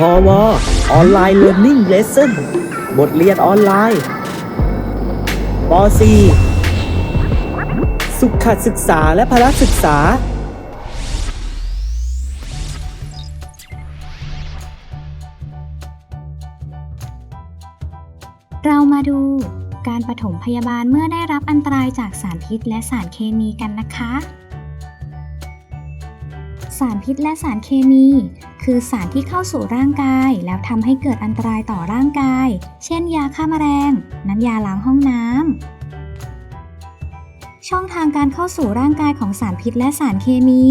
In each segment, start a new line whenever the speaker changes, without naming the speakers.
พอวออนไลน์เรียน i ิ g เลส s o n บทเรียนออนไลน์ป .4 สุขศึกษาและพละศึกษา
เรามาดูการปฐมพยาบาลเมื่อได้รับอันตรายจากสารพิษและสารเคมีกันนะคะ สารพิษและสารเคมี คือสารที่เข้าสู่ร่างกายแล้วทำให้เกิดอันตรายต่อร่างกาย เช่น ยาฆ่าแมลง น้ำยาล้างห้องน้ำ ช่องทางการเข้าสู่ร่างกายของสารพิษและสารเคมี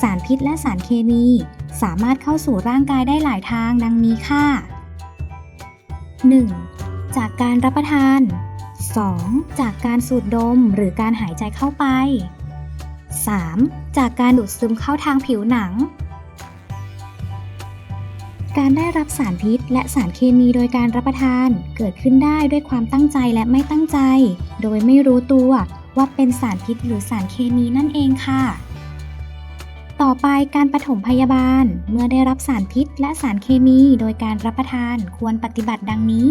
สารพิษและสารเคมี สามารถเข้าสู่ร่างกายได้หลายทางดังนี้ค่ะ 1. จากการรับประทาน 2. จากการสูดดมหรือการหายใจเข้าไป 3. จากการดูดซึมเข้าทางผิวหนัง การได้รับสารพิษและสารเคมีโดยการรับประทาน เกิดขึ้นได้ด้วยความตั้งใจและไม่ตั้งใจ โดยไม่รู้ตัวว่าเป็นสารพิษหรือสารเคมีนั่นเองค่ะ ต่อไปการปฐมพยาบาล เมื่อได้รับสารพิษและสารเคมีโดยการรับประทานควรปฏิบัติดังนี้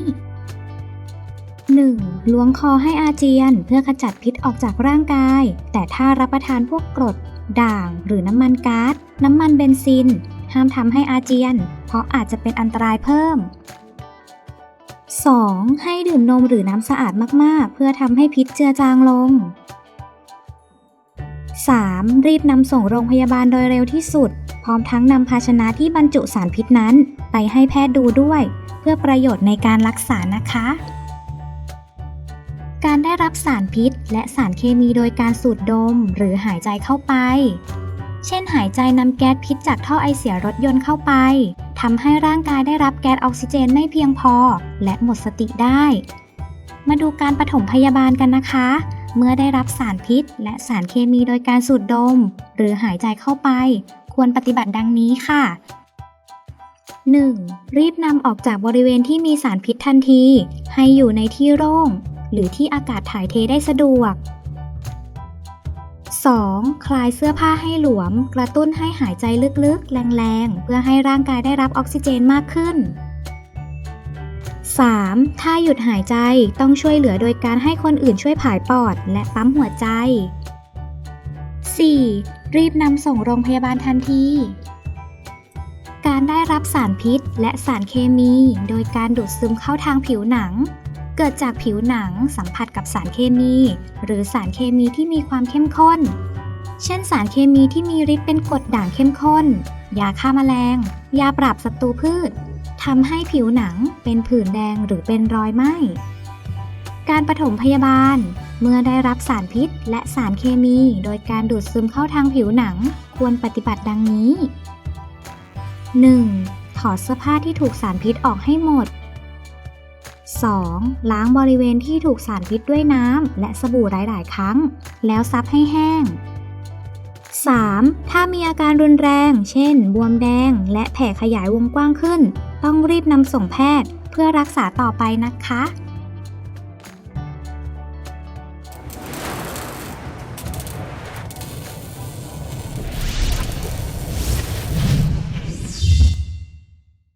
1. ล้วงคอให้อาเจียน เพื่อขจัดพิษออกจากร่างกาย แต่ถ้ารับประทานพวกกรด ด่าง หรือน้ำมันก๊าซน้ำมันเบนซิน ห้ามทำให้อาเจียน เพราะอาจจะเป็นอันตรายเพิ่ม 2. ให้ดื่มนมหรือน้ำสะอาดมากๆ เพื่อทำให้พิษเจือจางลง 3. รีบนำส่งโรงพยาบาลโดยเร็วที่สุด พร้อมทั้งนำภาชนะที่บรรจุสารพิษนั้น ไปให้แพทย์ดูด้วย เพื่อประโยชน์ในการรักษานะคะ การได้รับสารพิษ และสารเคมีโดยการสูดดม หรือหายใจเข้าไป เช่น หายใจนำแก๊สพิษจากท่อไอเสียรถยนต์เข้าไปทำให้ร่างกายได้รับแก๊สออกซิเจนไม่เพียงพอ และหมดสติได้ มาดูการปฐมพยาบาลกันนะคะ เมื่อได้รับสารพิษ และสารเคมีโดยการสูดดม หรือหายใจเข้าไป ควรปฏิบัติดังนี้ค่ะ 1. รีบนำออกจากบริเวณที่มีสารพิษทันที ให้อยู่ในที่โล่ง หรือที่อากาศถ่ายเทได้สะดวก 2. คลายเสื้อผ้าให้หลวม กระตุ้นให้หายใจลึกๆ แรงๆ เพื่อให้ร่างกายได้รับออกซิเจนมากขึ้น 3. ถ้าหยุดหายใจต้องช่วยเหลือโดยการให้คนอื่นช่วยผายปอด และปั๊มหัวใจ 4. รีบนำส่งโรงพยาบาลทันที การได้รับสารพิษและสารเคมี โดยการดูดซึมเข้าทางผิวหนัง เกิดจากผิวหนังสัมผัสกับสารเคมี หรือสารเคมีที่มีความเข้มข้น เช่น สารเคมีที่มีฤทธิ์เป็นกรดด่างเข้มข้น ยาฆ่าแมลง ยาปราบศัตรูพืชทำให้ผิวหนังเป็นผื่นแดงหรือเป็นรอยไหม้ การปฐมพยาบาล เมื่อได้รับสารพิษและสารเคมี โดยการดูดซึมเข้าทางผิวหนังควรปฏิบัติดังนี้ 1. ถอดเสื้อผ้าที่ถูกสารพิษออกให้หมด 2. ล้างบริเวณที่ถูกสารพิษด้วยน้ำและสบู่หลาย ๆ ครั้ง แล้วซับให้แห้ง 3. ถ้ามีอาการรุนแรง เช่น บวมแดง และแผลขยายวงกว้างขึ้น ต้องรีบนำส่งแพทย์ เพื่อรักษาต่อไปนะคะ